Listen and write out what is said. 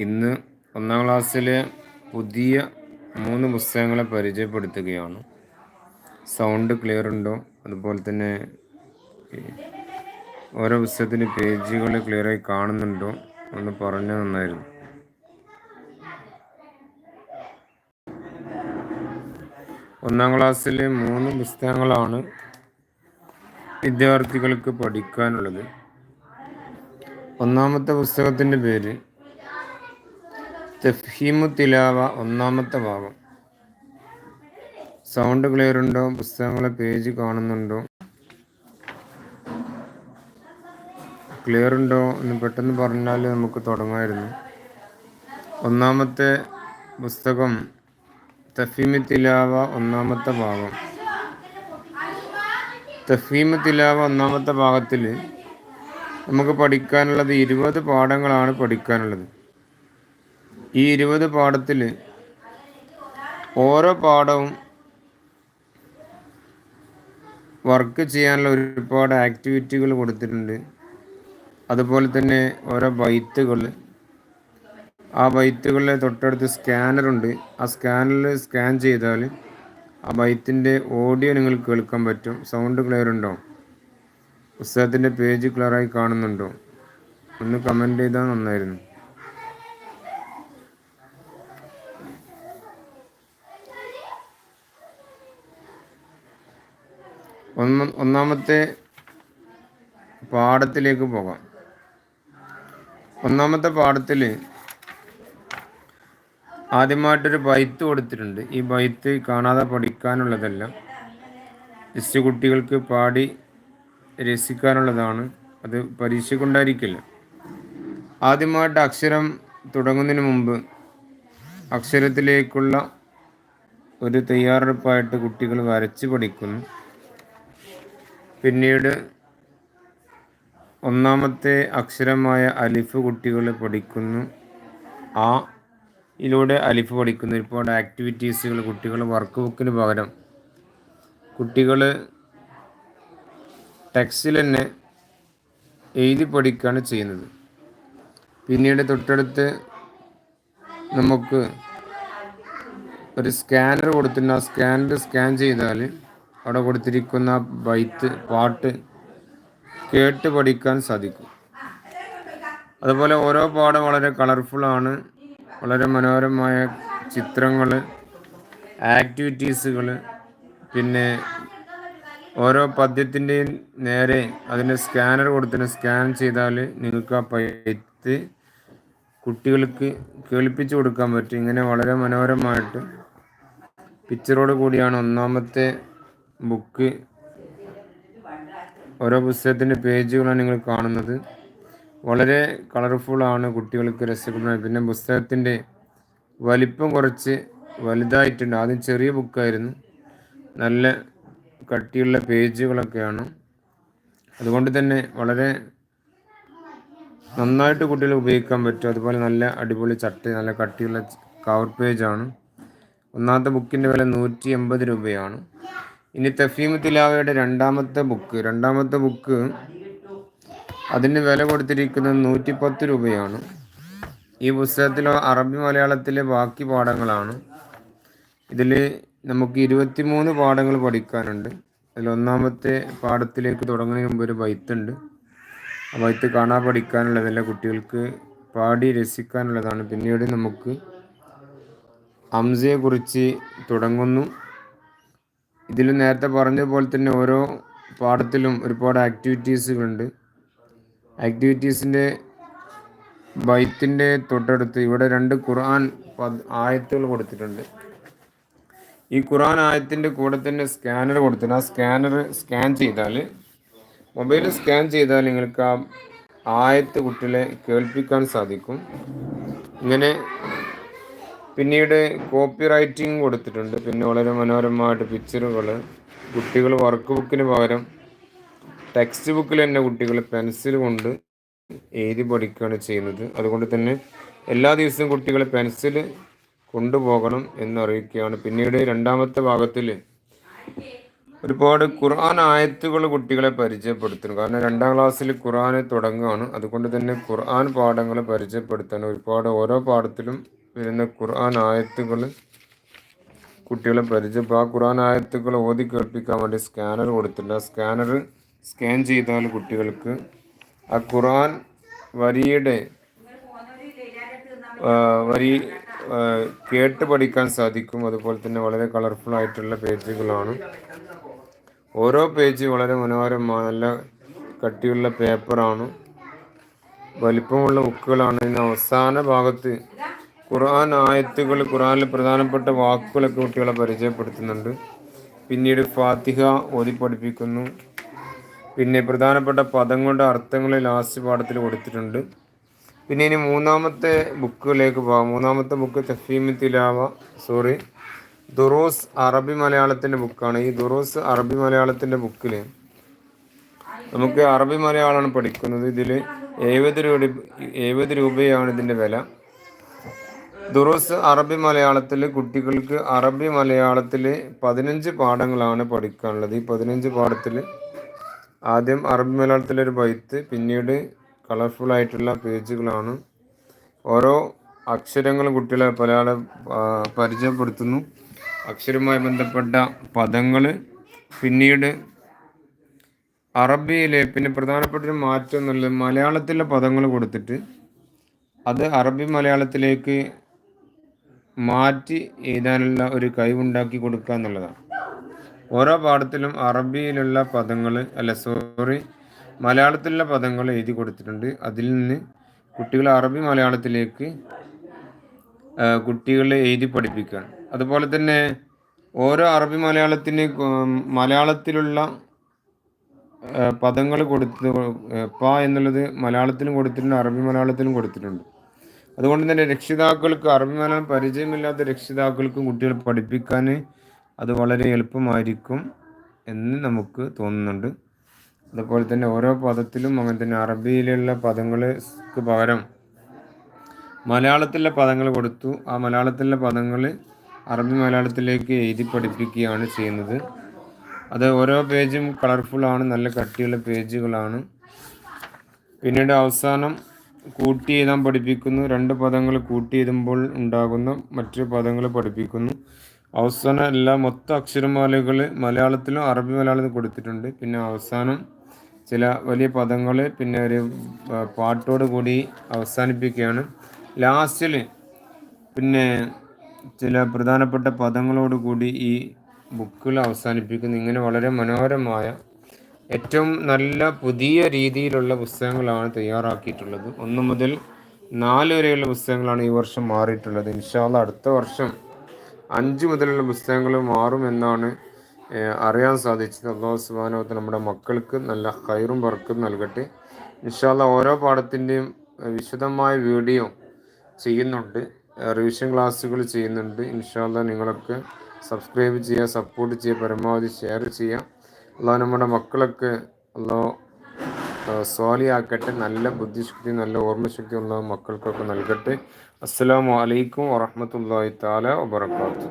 ഇന്ന് ഒന്നാം ക്ലാസ്സിലെ പുതിയ മൂന്ന് പുസ്തകങ്ങളെ പരിചയപ്പെടുത്തുകയാണ്. സൗണ്ട് ക്ലിയർ ഉണ്ടോ? അതുപോലെ തന്നെ ഓരോ പുസ്തകത്തിന് പേജുകൾ ക്ലിയറായി കാണുന്നുണ്ടോ? ഒന്ന് പറഞ്ഞു നന്നായിരുന്നു. ഒന്നാം ക്ലാസ്സിലെ മൂന്ന് പുസ്തകങ്ങളാണ് വിദ്യാർത്ഥികൾക്ക് പഠിക്കാനുള്ളത്. ഒന്നാമത്തെ പുസ്തകത്തിന്റെ പേര് തഫീമു തിലാവ ഒന്നാമത്തെ ഭാഗം. സൗണ്ട് ക്ലിയർ ഉണ്ടോ പുസ്തകങ്ങളെ പേജ് കാണുന്നുണ്ടോ? ക്ലിയർ ഉണ്ടോ എന്ന് പെട്ടെന്ന് പറഞ്ഞാൽ നമുക്ക് തുടങ്ങായിരുന്നു. ഒന്നാമത്തെ പുസ്തകം തഫീമു തിലാവ ഒന്നാമത്തെ ഭാഗം. തഫീമു തിലാവ ഒന്നാമത്തെ ഭാഗത്തിൽ നമുക്ക് പഠിക്കാനുള്ളത് ഇരുപത് പാഠങ്ങളാണ് പഠിക്കാനുള്ളത്. ഈ ഇരുപത് പാഠത്തിൽ ഓരോ പാഠവും വർക്ക് ചെയ്യാനുള്ള ഒരുപാട് ആക്ടിവിറ്റികൾ കൊടുത്തിട്ടുണ്ട്. അതുപോലെ തന്നെ ഓരോ ബൈത്തുകൾ ആ ബൈത്തുകളിലെ തൊട്ടടുത്ത് സ്കാനറുണ്ട് ആ സ്കാനറിൽ സ്കാൻ ചെയ്താൽ ആ ബൈത്തിന്റെ ഓഡിയോ നിങ്ങൾക്ക് കേൾക്കാൻ പറ്റും. സൗണ്ട് ക്ലിയർ ഉണ്ടോ? പുസ്തകത്തിന്റെ പേജ് ക്ലിയറായി കാണുന്നുണ്ടോ? ഒന്ന് കമന്റ് ചെയ്താൽ നന്നായിരുന്നു. ഒന്ന് ഒന്നാമത്തെ പാഠത്തിലേക്ക് പോകാം. ഒന്നാമത്തെ പാഠത്തിൽ ആദ്യമായിട്ടൊരു ബൈത്ത് കൊടുത്തിട്ടുണ്ട്. ഈ ബൈത്ത് കാണാതെ പഠിക്കാനുള്ളതല്ല ജസ്റ്റ് കുട്ടികൾക്ക് പാടി രസിക്കാനുള്ളതാണ്. അത് പരീക്ഷയ്ക്കുണ്ടായിരിക്കില്ല ആദ്യമായിട്ട് അക്ഷരം തുടങ്ങുന്നതിന് മുമ്പ് അക്ഷരത്തിലേക്കുള്ള ഒരു തയ്യാറെടുപ്പായിട്ട് കുട്ടികൾ വരച്ച് പഠിക്കുന്നു. പിന്നീട് ഒന്നാമത്തെ അക്ഷരമായ അലിഫ് കുട്ടികൾ പഠിക്കുന്നു. ആ ഇതിലൂടെ അലിഫ് പഠിക്കുന്നു. ഒരുപാട് ആക്ടിവിറ്റീസുകൾ കുട്ടികൾ വർക്ക് ബുക്കിന് പകരം. കുട്ടികൾ ടെക്സ്റ്റിൽ തന്നെ എഴുതി പഠിക്കുകയാണ് ചെയ്യുന്നത്. പിന്നീട് തൊട്ടടുത്ത് നമുക്ക് ഒരു സ്കാനർ കൊടുത്തിട്ടുണ്ട്. ആ സ്കാനർ സ്കാൻ ചെയ്താൽ അവിടെ കൊടുത്തിരിക്കുന്ന ബൈത്ത് പാട്ട് കേട്ട് പഠിക്കാൻ സാധിക്കും. അതുപോലെ ഓരോ പാഠം വളരെ കളർഫുള്ളാണ് വളരെ മനോഹരമായ ചിത്രങ്ങൾ ആക്ടിവിറ്റീസുകൾ പിന്നെ ഓരോ പദ്യത്തിന്റെയും നേരെ അതിന്റെ സ്കാനർ കൊടുത്തിന് സ്കാൻ ചെയ്താൽ നിങ്ങൾക്ക് ആ പൈത്ത് കുട്ടികൾക്ക് കേൾപ്പിച്ചു കൊടുക്കാൻ പറ്റും. ഇങ്ങനെ വളരെ മനോഹരമായിട്ട്. പിക്ചറോട് കൂടിയാണ് ഒന്നാമത്തെ ബുക്ക്. ഓരോ പുസ്തകത്തിന്റെ പേജുകളാണ് നിങ്ങൾ കാണുന്നത്. വളരെ കളർഫുള്ളാണ് കുട്ടികൾക്ക് രസകരമായി പിന്നെ പുസ്തകത്തിന്റെ വലിപ്പം കുറച്ച് വലുതായിട്ടുണ്ട്. ആദ്യം ചെറിയ ബുക്കായിരുന്നു. നല്ല കട്ടിയുള്ള പേജുകളൊക്കെയാണ്. അതുകൊണ്ട് തന്നെ വളരെ നന്നായിട്ട് കുട്ടികൾ ഉപയോഗിക്കാൻ പറ്റും. അതുപോലെ നല്ല അടിപൊളി ചട്ടി നല്ല കട്ടിയുള്ള കവർ പേജാണ് ഒന്നാമത്തെ ബുക്കിന്റെ വില നൂറ്റി എൺപത് രൂപയാണ്. ഇനി തഫീമത്തിലാവയുടെ തിലാവയുടെ രണ്ടാമത്തെ ബുക്ക് രണ്ടാമത്തെ ബുക്ക് അതിന് വില കൊടുത്തിരിക്കുന്നത് നൂറ്റി പത്ത് രൂപയാണ്. ഈ പുസ്തകത്തിൽ അറബി മലയാളത്തിലെ ബാക്കി പാഠങ്ങളാണ്. ഇതിൽ നമുക്ക് ഇരുപത്തിമൂന്ന് പാഠങ്ങൾ പഠിക്കാനുണ്ട്. അതിൽ ഒന്നാമത്തെ പാഠത്തിലേക്ക് തുടങ്ങുന്നതിന് മുമ്പ് ഒരു ബൈത്തുണ്ട് ആ ബൈത്ത് കാണാൻ പഠിക്കാനുള്ളതല്ല കുട്ടികൾക്ക് പാടി രസിക്കാനുള്ളതാണ്. പിന്നീട് നമുക്ക് അംസയെക്കുറിച്ച് തുടങ്ങുന്നു. ഇതിൽ നേരത്തെ പറഞ്ഞ പോലെ തന്നെ ഓരോ പാഠത്തിലും ഒരുപാട് ആക്ടിവിറ്റീസുകളുണ്ട് ആക്ടിവിറ്റീസിന്റെ ബൈത്തിന്റെ തൊട്ടടുത്ത് ഇവിടെ രണ്ട് ഖുർആൻ ആയത്തുകൾ കൊടുത്തിട്ടുണ്ട്. ഈ ഖുർആൻ ആയത്തിന്റെ കൂടെ തന്നെ സ്കാനർ കൊടുത്തിട്ടുണ്ട്. ആ സ്കാനർ സ്കാൻ ചെയ്താൽ മൊബൈൽ സ്കാൻ ചെയ്താൽ നിങ്ങൾക്ക് ആ ആയത്ത് കുട്ടികളെ കേൾപ്പിക്കാൻ സാധിക്കും. ഇങ്ങനെ പിന്നീട് കോപ്പി റൈറ്റിംഗ് കൊടുത്തിട്ടുണ്ട്. പിന്നെ വളരെ മനോഹരമായിട്ട് പിക്ചറുകൾ കുട്ടികൾ വർക്ക് ബുക്കിന് പകരം ടെക്സ്റ്റ് ബുക്കിൽ തന്നെ കുട്ടികൾ പെൻസിൽ കൊണ്ട് എഴുതി പഠിക്കുകയാണ് ചെയ്യുന്നത്. അതുകൊണ്ട് തന്നെ എല്ലാ ദിവസവും കുട്ടികൾ പെൻസിൽ കൊണ്ടുപോകണം എന്നറിയിക്കുകയാണ്. പിന്നീട് രണ്ടാമത്തെ ഭാഗത്തിൽ ഒരുപാട് ഖുർആൻ ആയത്തുകൾ കുട്ടികളെ പരിചയപ്പെടുത്തുന്നു. കാരണം രണ്ടാം ക്ലാസ്സിൽ ഖുർആൻ തുടങ്ങുകയാണ്. അതുകൊണ്ട് തന്നെ ഖുർആൻ പാഠങ്ങൾ പരിചയപ്പെടുത്താൻ ഒരുപാട് ഓരോ പാഠത്തിലും വരുന്ന ഖുർആൻ ആയത്തുകൾ കുട്ടികളെ പരിചയം ആ ഖുർആൻ ആയത്തുകൾ ഓതി കേൾപ്പിക്കാൻ വേണ്ടി സ്കാനർ കൊടുത്തിട്ടുണ്ട്. ആ സ്കാനർ സ്കാൻ ചെയ്താൽ കുട്ടികൾക്ക് ആ ഖുർആൻ വരിയുടെ വരി കേട്ട് പഠിക്കാൻ സാധിക്കും. അതുപോലെ തന്നെ വളരെ കളർഫുൾ ആയിട്ടുള്ള പേജുകളാണ്. ഓരോ പേജ് വളരെ മനോഹരമാണ് നല്ല കട്ടിയുള്ള പേപ്പറാണ്. വലിപ്പമുള്ള ബുക്കുകളാണ്. ഇതിന് അവസാന ഭാഗത്ത് ഖുർആൻ ആയത്തുകൾ ഖുർആനിൽ പ്രധാനപ്പെട്ട വാക്കുകളൊക്കെ കുട്ടികളെ പരിചയപ്പെടുത്തുന്നുണ്ട്. പിന്നീട് ഫാത്തിഹ ഓതി പഠിപ്പിക്കുന്നു. പിന്നെ പ്രധാനപ്പെട്ട പദങ്ങളുടെ അർത്ഥങ്ങൾ ലാസ്റ്റ് പാഠത്തിൽ കൊടുത്തിട്ടുണ്ട്. പിന്നെ ഇനി മൂന്നാമത്തെ ബുക്കിലേക്ക് പോകാം. മൂന്നാമത്തെ ബുക്ക് തഫീമി തിലാവ സോറി ദുറോസ് അറബി മലയാളത്തിന്റെ ബുക്കാണ്. ഈ ദുറോസ് അറബി മലയാളത്തിന്റെ ബുക്കിൽ നമുക്ക് അറബി മലയാളമാണ് പഠിക്കുന്നത്. ഇതിൽ എഴുപത് രൂപ എഴുപത് രൂപയാണ് ഇതിന്റെ വില. ദുറൂസ് അറബി മലയാളത്തിൽ കുട്ടികൾക്ക് അറബി മലയാളത്തിൽ പതിനഞ്ച് പാഠങ്ങളാണ് പഠിക്കാനുള്ളത്. ഈ പതിനഞ്ച് പാഠത്തിൽ ആദ്യം അറബി മലയാളത്തിലൊരു ബൈത്ത് പിന്നീട് കളർഫുൾ ആയിട്ടുള്ള പേജുകളാണ്. ഓരോ അക്ഷരങ്ങളും കുട്ടികളെ പലയാളെ പരിചയപ്പെടുത്തുന്നു. അക്ഷരവുമായി ബന്ധപ്പെട്ട പദങ്ങൾ പിന്നീട് അറബിയിലെ പിന്നെ പ്രധാനപ്പെട്ട ഒരു മാറ്റം എന്നുള്ളത് മലയാളത്തിലെ പദങ്ങൾ കൊടുത്തിട്ട് അത് അറബി മലയാളത്തിലേക്ക് മാറ്റി എഴുതാനുള്ള ഒരു കഴിവുണ്ടാക്കി കൊടുക്കുക എന്നുള്ളതാണ്. ഓരോ പാഠത്തിലും അറബിയിലുള്ള പദങ്ങൾ അല്ല സോറി മലയാളത്തിലുള്ള പദങ്ങൾ എഴുതി കൊടുത്തിട്ടുണ്ട്. അതിൽ നിന്ന് കുട്ടികൾ അറബി മലയാളത്തിലേക്ക് കുട്ടികളെ എഴുതി പഠിപ്പിക്കുകയാണ് അതുപോലെ തന്നെ ഓരോ അറബി മലയാളത്തിന് മലയാളത്തിലുള്ള പദങ്ങൾ കൊടുത്ത് പ എന്നുള്ളത് മലയാളത്തിലും കൊടുത്തിട്ടുണ്ട് അറബി മലയാളത്തിലും കൊടുത്തിട്ടുണ്ട്. അതുകൊണ്ട് തന്നെ രക്ഷിതാക്കൾക്ക് അറബി മലയാളം പരിചയമില്ലാത്ത രക്ഷിതാക്കൾക്കും കുട്ടികൾ പഠിപ്പിക്കാൻ അത് വളരെ എളുപ്പമായിരിക്കും എന്ന് നമുക്ക് തോന്നുന്നുണ്ട്. അതുപോലെ തന്നെ ഓരോ പദത്തിലും അങ്ങനെ തന്നെ അറബിയിലുള്ള പദങ്ങൾക്ക് പകരം മലയാളത്തിലെ പദങ്ങൾ കൊടുത്തു. ആ മലയാളത്തിലെ പദങ്ങൾ അറബി മലയാളത്തിലേക്ക് എഴുതി പഠിപ്പിക്കുകയാണ് ചെയ്യുന്നത്. അത് ഓരോ പേജും കളർഫുള്ളാണ് നല്ല കട്ടിയുള്ള പേജുകളാണ്. പിന്നീട് അവസാനം കൂട്ടി എഴുതാൻ പഠിപ്പിക്കുന്നു. രണ്ട് പദങ്ങൾ കൂട്ടി എഴുതുമ്പോൾ ഉണ്ടാകുന്ന മറ്റു പദങ്ങൾ പഠിപ്പിക്കുന്നു. അവസാനം എല്ലാ മൊത്ത അക്ഷരമാലകൾ മലയാളത്തിലും അറബി മലയാളത്തിലും കൊടുത്തിട്ടുണ്ട്. പിന്നെ അവസാനം ചില വലിയ പദങ്ങൾ പിന്നെ ഒരു പാട്ടോട് കൂടി അവസാനിപ്പിക്കുകയാണ്. ലാസ്റ്റിൽ പിന്നെ ചില പ്രധാനപ്പെട്ട പദങ്ങളോട് കൂടി ഈ ബുക്കുകൾ അവസാനിപ്പിക്കുന്നു. ഇങ്ങനെ വളരെ മനോഹരമായ ഏറ്റവും നല്ല പുതിയ രീതിയിലുള്ള പുസ്തകങ്ങളാണ് തയ്യാറാക്കിയിട്ടുള്ളത്. ഒന്ന് മുതൽ നാല് വരെയുള്ള പുസ്തകങ്ങളാണ് ഈ വർഷം മാറിയിട്ടുള്ളത്. ഇൻഷാല്ല അടുത്ത വർഷം അഞ്ച് മുതലുള്ള പുസ്തകങ്ങൾ മാറുമെന്നാണ് അറിയാൻ സാധിച്ചത്. അള്ളാഹു സുബാനോത്ത് നമ്മുടെ മക്കൾക്ക് നല്ല ഹൈറും വർക്കും നൽകട്ടെ. ഇൻഷാല്ല ഓരോ പാഠത്തിന്റെയും വിശദമായ വീഡിയോ ചെയ്യുന്നുണ്ട്. റിവിഷൻ ക്ലാസ്സുകൾ ചെയ്യുന്നുണ്ട്. ഇൻഷാല്ല നിങ്ങളൊക്കെ സബ്സ്ക്രൈബ് ചെയ്യുക സപ്പോർട്ട് ചെയ്യുക പരമാവധി ഷെയർ ചെയ്യുക. അള്ളാഹ് നമ്മുടെ മക്കളൊക്കെ അള്ളാഹ് സ്വാലിയാക്കട്ടെ നല്ല ബുദ്ധിശക്തി നല്ല ഓർമ്മശക്തി ഉള്ള മക്കൾക്കൊക്കെ നൽകട്ടെ. അസ്സാം വലൈക്കും വറഹമത്തല്ലാഹി താല വാത്തു